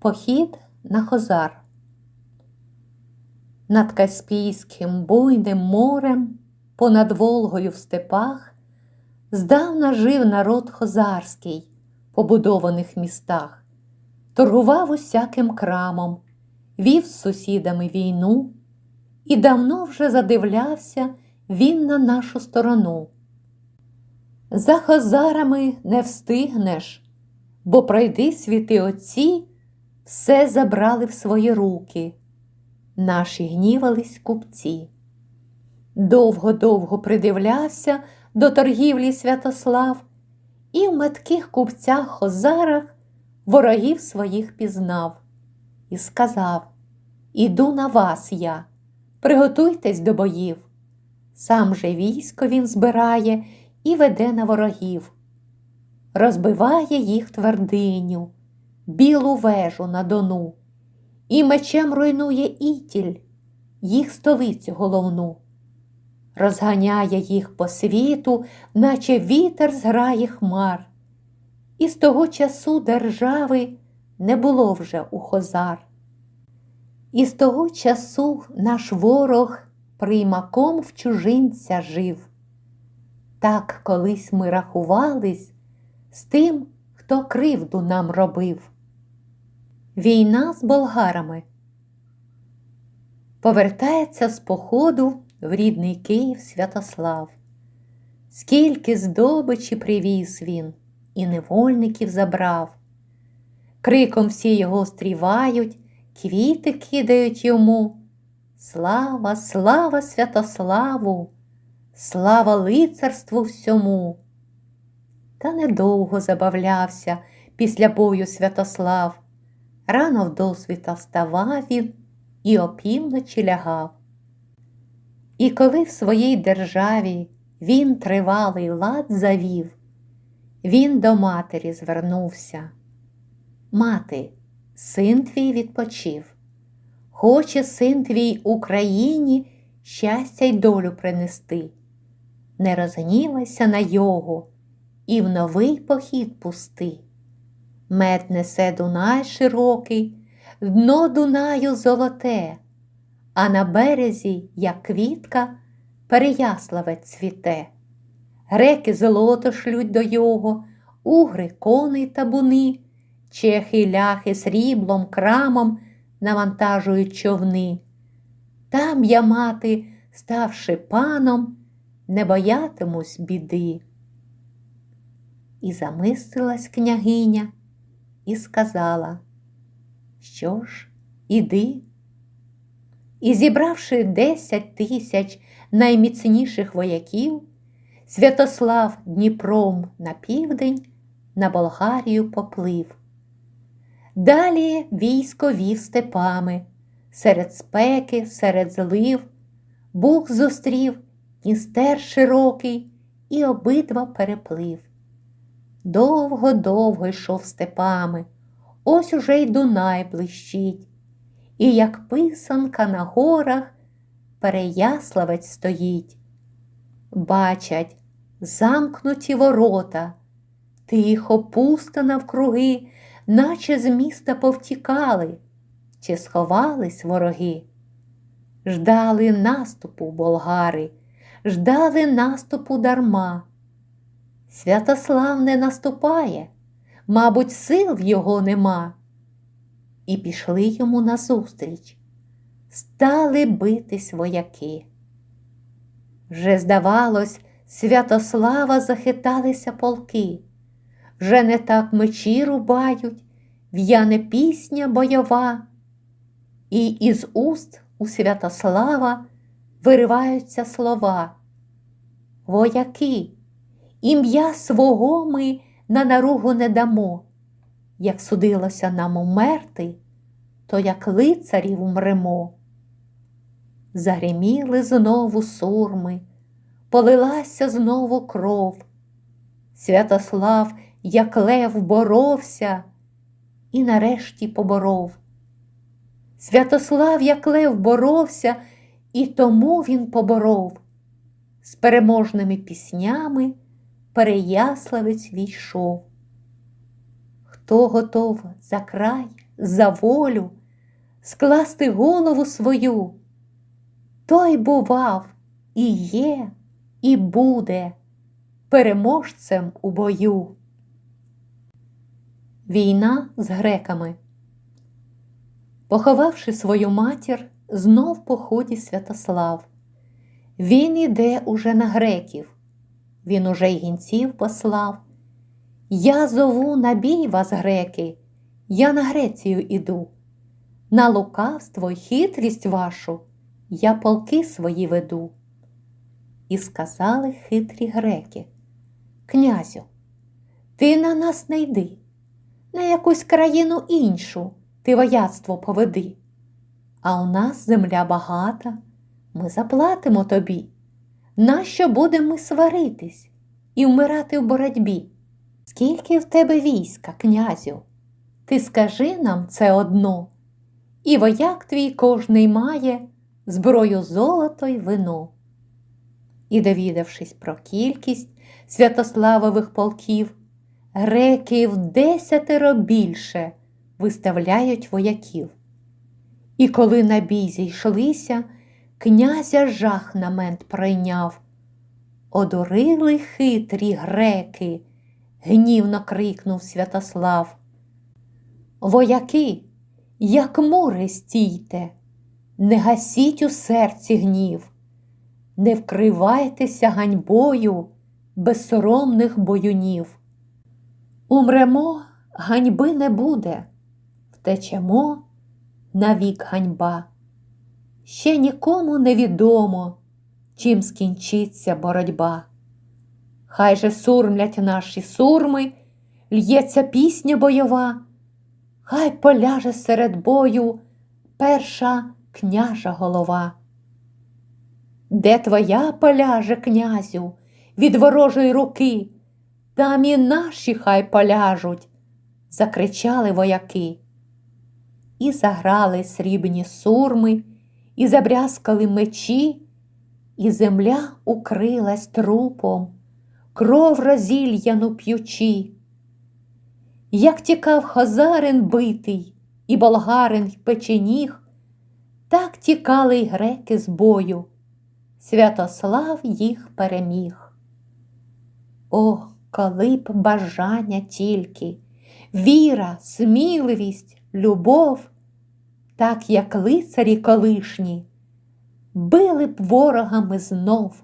Похід на Хозар. Над Каспійським буйним морем, понад Волгою в степах, здавна жив народ хозарський, побудованих містах, торгував усяким крамом, вів з сусідами війну, і давно вже задивлявся він на нашу сторону. За хозарами не встигнеш, бо пройди світи отці, все забрали в свої руки. Наші гнівались купці. Довго-довго придивлявся до торгівлі Святослав, і в метких купцях хозарах ворогів своїх пізнав і сказав: Іду на вас я, приготуйтесь до боїв. Сам же військо він збирає і веде на ворогів, розбиває їх твердиню, білу вежу на дону, і мечем руйнує ітіль, їх столицю головну, розганяє їх по світу, наче вітер зграє хмар. І з того часу держави не було вже у хозар. І з того часу наш ворог приймаком в чужинця жив. Так колись ми рахувались з тим, хто кривду нам робив. Війна з болгарами повертається з походу в рідний Київ Святослав. Скільки здобичі привіз він і невольників забрав. Криком всі його стрівають, квіти кидають йому. Слава, слава Святославу! Слава лицарству всьому. Та недовго забавлявся після бою Святослав. Рано в досвіта вставав він і опівночі лягав. І коли в своїй державі він тривалий лад завів, він до матері звернувся. Мати, син твій відпочив. Хоче син твій Україні щастя й долю принести не розгнівайся на його і в новий похід пусти. Мед несе Дунай широкий, дно Дунаю золоте, а на березі, як квітка, переяславець цвіте. Греки золото шлють до його, угри, коней табуни, чехи ляхи сріблом, крамом навантажують човни. Там я, мати, ставши паном, не боятимусь біди. І замислилась княгиня і сказала, що ж, іди. І зібравши десять тисяч найміцніших вояків, Святослав Дніпром на південь на Болгарію поплив. Далі військо вів степами, серед спеки, серед злив, Буг зустрів Дністер широкий і обидва переплив. Довго-довго йшов степами, ось уже й Дунай блищить, і, як писанка на горах, Переяславець стоїть. Бачать замкнуті ворота, тихо пусто навкруги, наче з міста повтікали, чи сховались вороги. Ждали наступу болгари ждали наступу дарма. Святослав не наступає, мабуть, сил його нема. І пішли йому назустріч, стали битись вояки. Вже, здавалось, Святослава захиталися полки, вже не так мечі рубають, в'яне пісня бойова, і із уст у Святослава вириваються слова. Вояки, ім'я свого ми на наругу не дамо. Як судилося нам умерти, то як лицарів умремо. Загриміли знову сурми, полилася знову кров. Святослав, як лев, боровся і нарешті поборов. Святослав, як лев, боровся і тому він поборов. З переможними піснями Переяславець війшов. Хто готов за край, за волю, скласти голову свою. Той бував і є, і буде переможцем у бою. Війна з греками. Поховавши свою матір, знов по ході Святослав. Він іде уже на греків, він уже й гінців послав. Я зову на бій вас, греки, я на Грецію іду. На лукавство й хитрість вашу я полки свої веду. І сказали хитрі греки, князю, ти на нас не йди, на якусь країну іншу ти вояцтво поведи. А у нас земля багата, ми заплатимо тобі. Нащо будемо сваритись і вмирати в боротьбі? Скільки в тебе війська, князю? Ти скажи нам це одно, і вояк твій кожний має зброю золото й вино. І, довідавшись про кількість святославових полків, греки в десятеро більше виставляють вояків. І коли на бій зійшлися, князя жах на мент пройняв. Одурили хитрі греки, гнівно крикнув Святослав. Вояки, як мури стійте, не гасіть у серці гнів, не вкривайтеся ганьбою безсоромних боюнів. Умремо, ганьби не буде, втечемо навік ганьба. Ще нікому не відомо, чим скінчиться боротьба. Хай же сурмлять наші сурми, л'ється пісня бойова, хай поляже серед бою перша княжа голова. Де твоя поляже, князю, від ворожої руки, там і наші хай поляжуть, закричали вояки. І заграли срібні сурми, і забрязкали мечі, і земля укрилась трупом, кров розільяну п'ючі. Як тікав хозарин битий, і болгарин печеніг, так тікали й греки з бою. Святослав їх переміг. О, коли б бажання тільки, віра, сміливість, любов, так як лицарі колишні, били б ворогами знов.